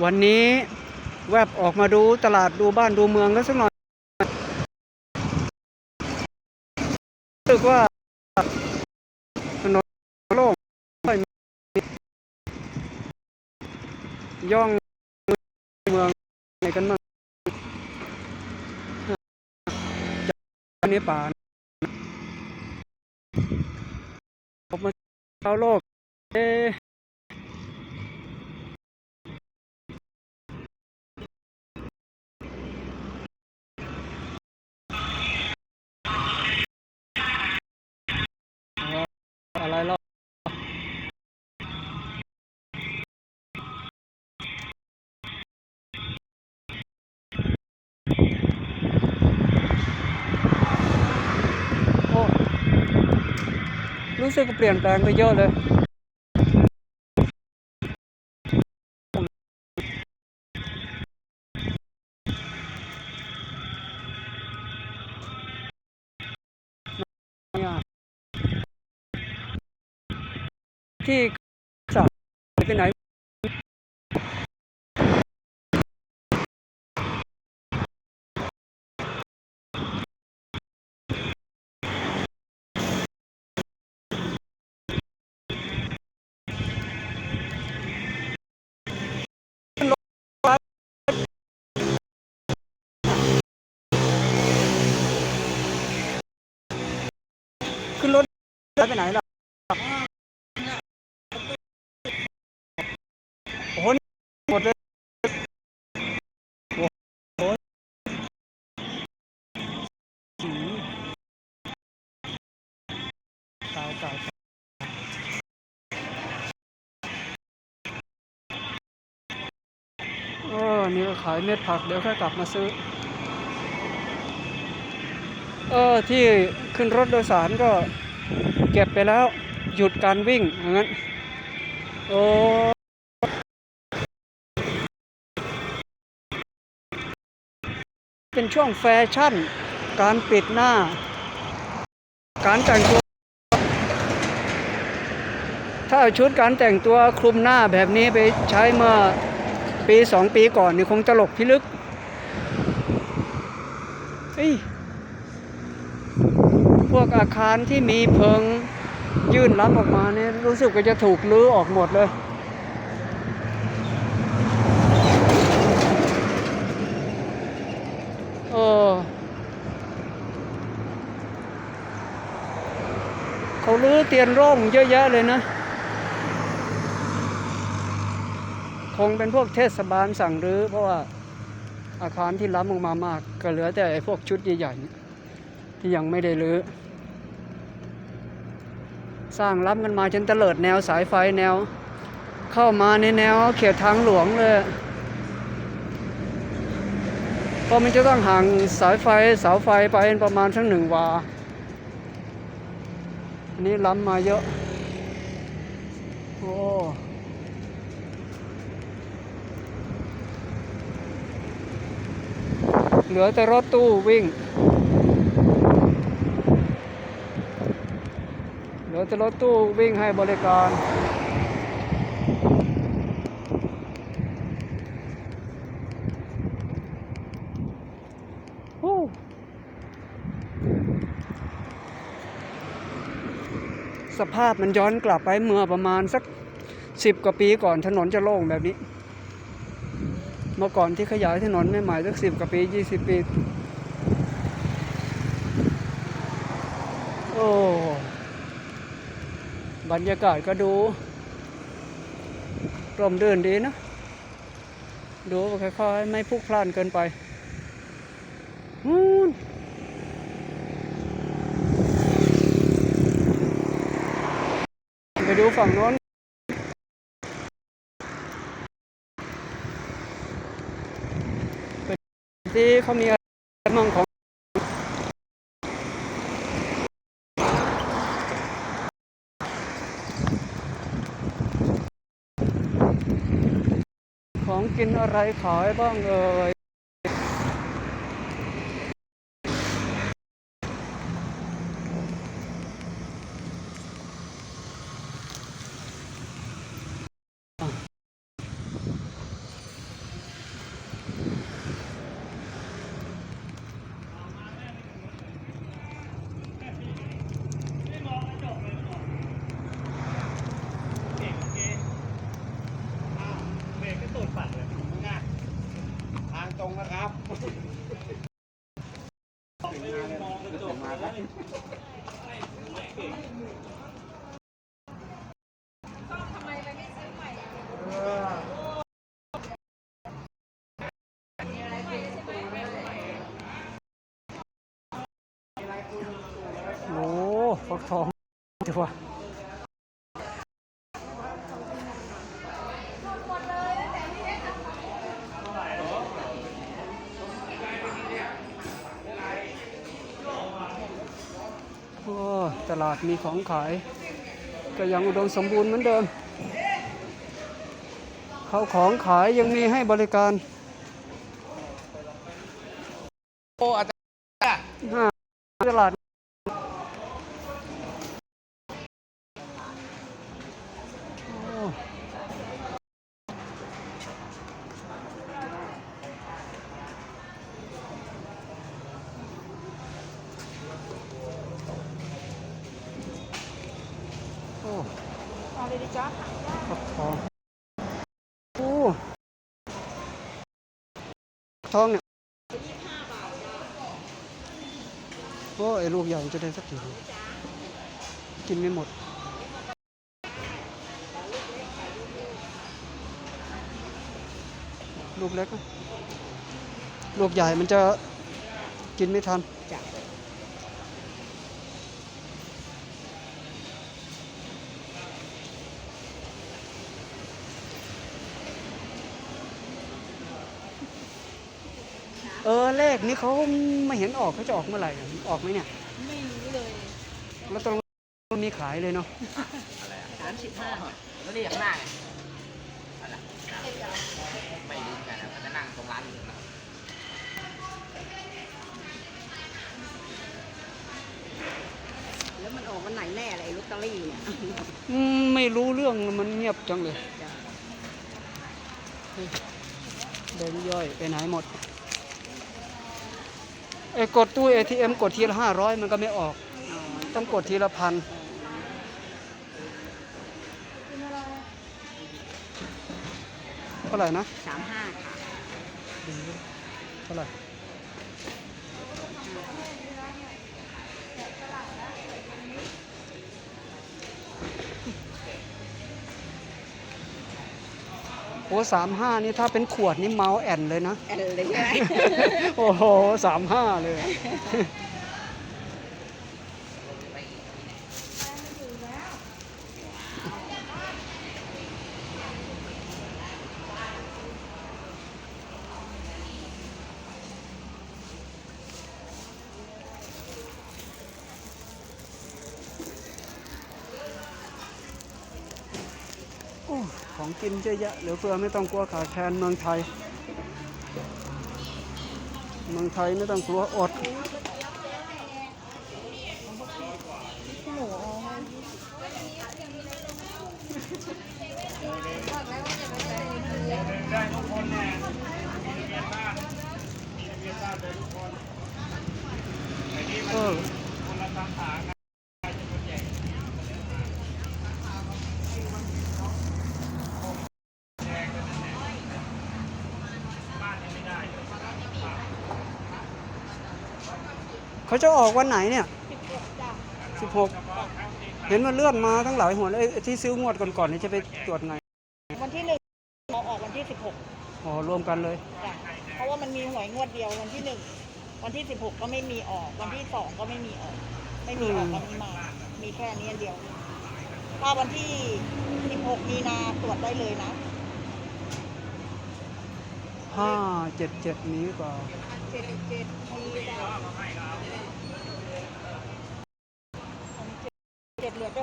วันนี้แวบออกมาดูตลาดดูบ้านดูเมืองกันสักหน่อยรู้สึกว่าถนนโล่งไม่ย่องเมืองอะไหนกันบ้างจากนี้ป่าออกมาชาวโลกเอ๊ รู้สึกเปลี่ยนแปลงไปเยอะเลยที่สับไปไหนขึ้น รถไปไหนล่ะโอ้โหนี่หมดเลยโอ้โหอืมตายตายตาเออ นี่ก็ขายเม็ดผัก เดี๋ยวค่อยกลับมาซื้อ เออ ที่ขึ้นรถโดยสารก็ เก็บไปแล้วหยุดการวิ่งอย่างนั้น โอ้เป็นช่วงแฟชั่น การปิดหน้า การแต่งตัว ถ้าชุดการแต่งตัวคลุมหน้าแบบนี้ไปใช้เมื่อปีสองปีก่อนนี่คงตลกพิลึกเฮ้ย พวกอาคารที่มีเพิงยื่นล้ำออกมาเนี่ยรู้สึกว่าจะถูกลื้อออกหมดเลยเออเขาลื้อเตียนร่มเยอะแยะเลยนะ คงเป็นพวกเทศบาลสั่งรื้อเพราะว่าอาคารที่ล้ำลงมามาก ก็เหลือแต่พวกชุดใหญ่ๆ ที่ยังไม่ได้รื้อสร้างล้ำกันมาจนเตลิดแนวสายไฟแนว เข้ามาในแนวเขตทางหลวงเลยเพราะมันจะต้องห่างสายไฟเสาไฟไปประมาณสักหนึ่งวาอันนี้ล้ำมาเยอะโอ้เหลือแต่รถตู้วิ่ง เหลือแต่รถตู้วิ่งให้บริการ สภาพมันย้อนกลับไปเมื่อประมาณสักสิบกว่าปีก่อนถนนจะโล่งแบบนี้ เมื่อก่อนที่ขยายถนนใหม่ๆสักสิบกว่าปียี่สิบปี โอ้ บรรยากาศก็ดูร่มรื่นดีนะ ดูค่อยๆไม่พลุกพล่านเกินไปนู่นไปดูฝั่งโน้นที่เขามีอะไรมั่งของ ของกินอะไรขายบ้างเอ่ย ตรงนะครับถึงมาเลยถึงมาแล้ว โอ้ฟักทองเดี๋ยวโอ้ตลาดมีของขาย ก็ยังอุดมสมบูรณ์เหมือนเดิม เขาของขายยังมีให้บริการ โอ้อาจารย์ ห้าตลาดโอ้โอ้ เอาเลยดิ จ๊ะฟักทองโอ้ทองเนี่ยโอ้ไอ้ลูกใหญ่จะได้สักกี่กินไม่หมดลูกเล็ก ลูกใหญ่มันจะกินไม่ทัน เออเลขนี้เขาไม่เห็นออกเขาจะออกเมื่อไหร่อะออกไหมเนี่ย ไม่รู้เลยแล้วตรงมีขายเลยเนาะสามสิบห้าแล้วนี่ข้างหน้าไงอะไรไม่รู้กันนะมันจะนั่งตรงร้านอยู่นะแล้วมันออกวันไหนแน่อะไรลอตเตอรี่เนี่ยอืมไม่รู้เรื่องมันเงียบจังเลยจ้ะแบงค์ย่อยไปไหนหมด ไอ้กดตู้ ATM กดทีละห้าร้อยมันก็ไม่ออกอ๋อต้องกดทีละพันเท่าไหร่นะสามห้าค่ะเท่าไหร่ อ้สามห้านี่ถ้าเป็นขวดนี่เมาแอนเลยนะ แอนเลยใช่ไหม โอ้โหสามห้าเลย ของกินเยอะแยะเหลือเฟือไม่ต้องกลัวขาดแคลนเมืองไทย เมืองไทยไม่ต้องกลัวอดเออ เขาจะออกวันไหนเนี่ยสิบหกเห็นมันเลื่อนมาทั้งหลายหัวเลยเอ้ยที่ซื้องวดก่อนๆนี่จะไปตรวจไงวันที่หนึ่งเราออกวันที่สิบหกอ๋อรวมกันเลยจ้ะเพราะว่ามันมีหวยงวดเดียววันที่หนึ่งวันที่สิบหกก็ไม่มีออก วันที่สองก็ไม่มีออก ไม่มีออกวันนี้มา มีแค่นี้อันเดียว ถ้าวันที่สิบหกมีนาตรวจได้เลยนะห้าเจ็ดเจ็ดนี้กว่าเจ็ดเจ็ดมีจ้ะเจ็ดเหลือได้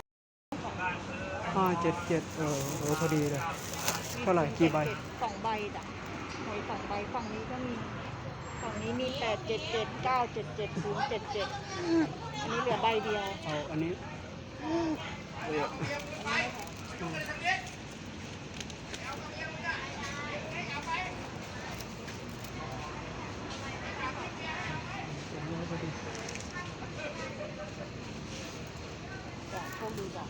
ห้า เจ็ดเจ็ดเออเออพอดีเลย เท่าไหร่กี่ใบ สองใบจ้ะหวยสองใบฝั่งนี้ก็มีฝั่งนี้มีแปดเจ็ดเจ็ดเก้าเจ็ดเจ็ดศูนย์เจ็ดเจ็ดอันนี้เหลือใบเดียวเอาอันนี้จ้ะโชคดีจ้ะ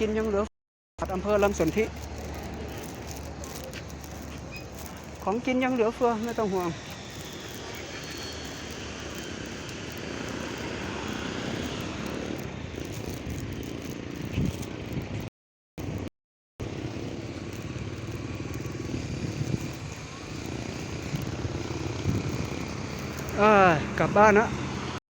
กินยังเหลืออำเภอลำสนธิของกินยังเหลือเฟือไม่ต้องห่วงอ่ากลับบ้านนะ